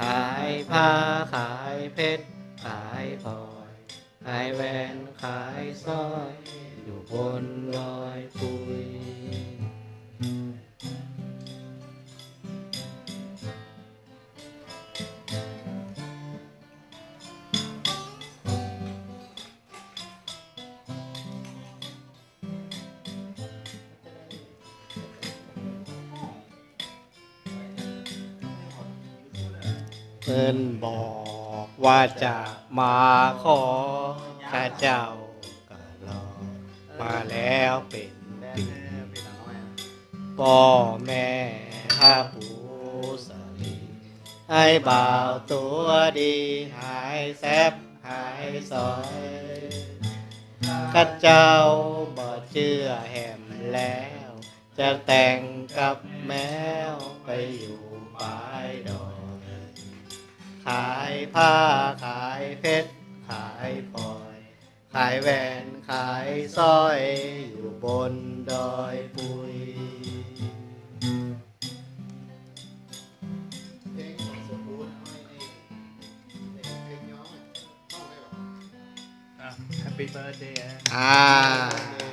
ขายผ้าขายเพชร ขายพลอยขายแหวนขายสร้อย อยู่บนลอยปุย เพิ่นบอกว่าจะมาขอข้าเจ้าก็รอมาแล้วเป็นปีพ่อแม่ข้าปูสลีให้บ่าวตัวดีหายแซบหายซอยข้าเจ้าบ่เชื่อแหมแล้ว จะแต่งกับแมวไปอยู่ปลายดอย ขายผ้าขายเพชรขายพลอย ขายแหวนขายสร้อยอยู่บนดอยปุยเพลงของสมบูรณ์เอาไว้ในในเพลงย้อมอะท่องได้หรอ Happy birthday อ่า